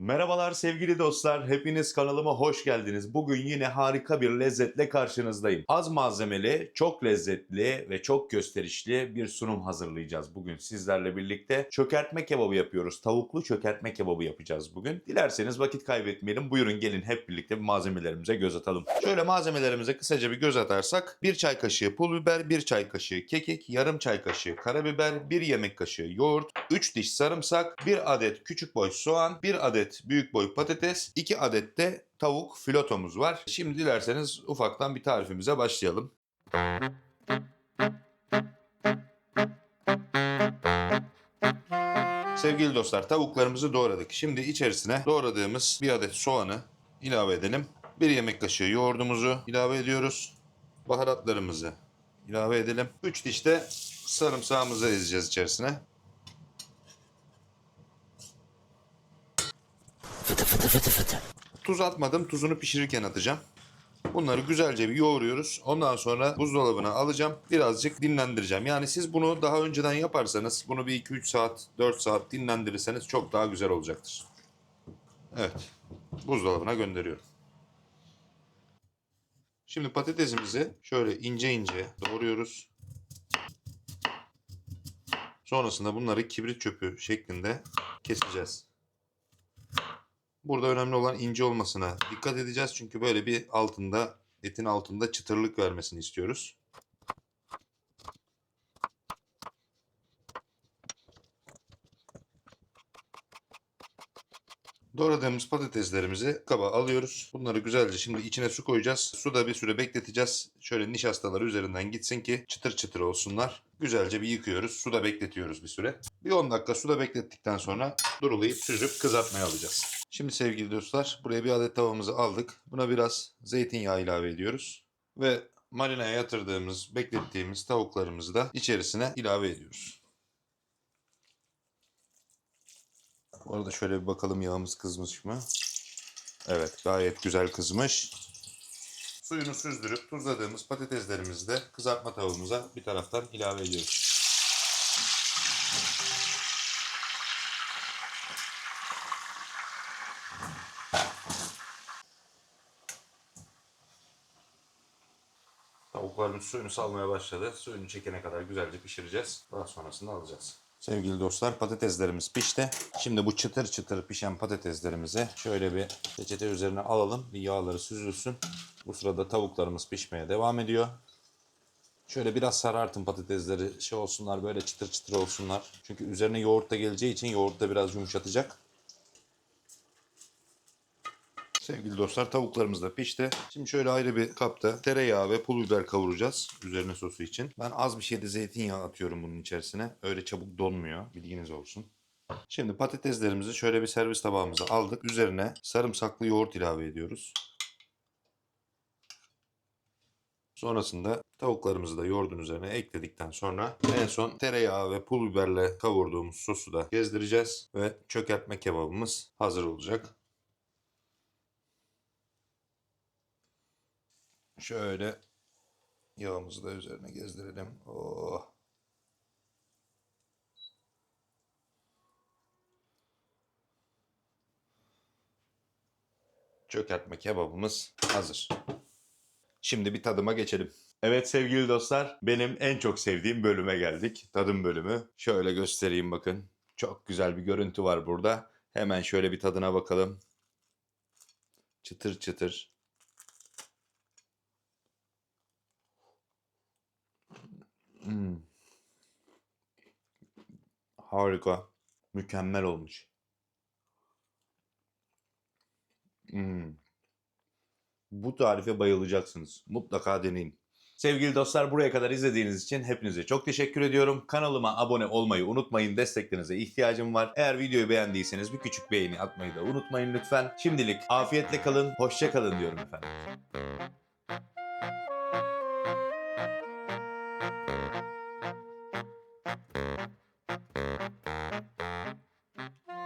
Merhabalar sevgili dostlar, hepiniz kanalıma hoş geldiniz. Bugün yine harika bir lezzetle karşınızdayım. Az malzemeli, çok lezzetli ve çok gösterişli bir sunum hazırlayacağız bugün sizlerle birlikte. Çökertme kebabı yapıyoruz. Tavuklu çökertme kebabı yapacağız bugün. Dilerseniz vakit kaybetmeyelim. Buyurun gelin hep birlikte malzemelerimize göz atalım. Şöyle malzemelerimize kısaca bir göz atarsak 1 çay kaşığı pul biber, 1 çay kaşığı kekik, yarım çay kaşığı karabiber, 1 yemek kaşığı yoğurt, 3 diş sarımsak, 1 adet küçük boy soğan, 1 adet büyük boy patates, 2 adet de tavuk filotomuz var. Şimdi dilerseniz ufaktan bir tarifimize başlayalım. Sevgili dostlar tavuklarımızı doğradık. Şimdi içerisine doğradığımız bir adet soğanı ilave edelim. Bir yemek kaşığı yoğurdumuzu ilave ediyoruz. Baharatlarımızı ilave edelim. 3 diş de sarımsağımızı ezeceğiz içerisine. Tuz atmadım. Tuzunu pişirirken atacağım. Bunları güzelce bir yoğuruyoruz. Ondan sonra buzdolabına alacağım. Birazcık dinlendireceğim. Yani siz bunu daha önceden yaparsanız bunu bir 2-3 saat, 4 saat dinlendirirseniz çok daha güzel olacaktır. Evet. Buzdolabına gönderiyorum. Şimdi patatesimizi şöyle ince ince doğruyoruz. Sonrasında bunları kibrit çöpü şeklinde keseceğiz. Burada önemli olan ince olmasına dikkat edeceğiz. Çünkü böyle bir altında, etin altında çıtırlık vermesini istiyoruz. Doğradığımız patateslerimizi kaba alıyoruz. Bunları güzelce şimdi içine su koyacağız. Suda bir süre bekleteceğiz. Şöyle nişastaları üzerinden gitsin ki çıtır çıtır olsunlar. Güzelce bir yıkıyoruz. Suda bekletiyoruz bir süre. Bir 10 dakika suda beklettikten sonra durulayıp süzüp kızartmaya alacağız. Şimdi sevgili dostlar buraya bir adet tavamızı aldık. Buna biraz zeytinyağı ilave ediyoruz. Ve marineye yatırdığımız, beklettiğimiz tavuklarımızı da içerisine ilave ediyoruz. Bu arada şöyle bir bakalım yağımız kızmış mı? Evet gayet güzel kızmış. Suyunu süzdürüp tuzladığımız patateslerimizi de kızartma tavuğumuza bir taraftan ilave ediyoruz. Tavuklarımız suyunu salmaya başladı. Suyunu çekene kadar güzelce pişireceğiz. Daha sonrasında alacağız. Sevgili dostlar patateslerimiz pişti. Şimdi bu çıtır çıtır pişen patateslerimizi şöyle bir peçete üzerine alalım. Bir yağları süzülsün. Bu sırada tavuklarımız pişmeye devam ediyor. Şöyle biraz sarartın patatesleri şey olsunlar böyle çıtır çıtır olsunlar. Çünkü üzerine yoğurt da geleceği için yoğurt da biraz yumuşatacak. Sevgili dostlar tavuklarımız da pişti. Şimdi şöyle ayrı bir kapta tereyağı ve pul biber kavuracağız üzerine sosu için. Ben az bir şeyde zeytinyağı atıyorum bunun içerisine. Öyle çabuk donmuyor bilginiz olsun. Şimdi patateslerimizi şöyle bir servis tabağımıza aldık. Üzerine sarımsaklı yoğurt ilave ediyoruz. Sonrasında tavuklarımızı da yoğurdun üzerine ekledikten sonra en son tereyağı ve pul biberle kavurduğumuz sosu da gezdireceğiz ve çökertme kebabımız hazır olacak. Şöyle yağımızı da üzerine gezdirelim. Oh. Çökertme kebabımız hazır. Şimdi bir tadıma geçelim. Evet sevgili dostlar, benim en çok sevdiğim bölüme geldik. Tadım bölümü. Şöyle göstereyim bakın. Çok güzel bir görüntü var burada. Hemen şöyle bir tadına bakalım. Çıtır çıtır. Harika. Mükemmel olmuş. Hmm. Bu tarife bayılacaksınız. Mutlaka deneyin. Sevgili dostlar buraya kadar izlediğiniz için hepinize çok teşekkür ediyorum. Kanalıma abone olmayı unutmayın. Desteklerinize ihtiyacım var. Eğer videoyu beğendiyseniz bir küçük beğeni atmayı da unutmayın lütfen. Şimdilik afiyetle kalın, hoşça kalın diyorum efendim.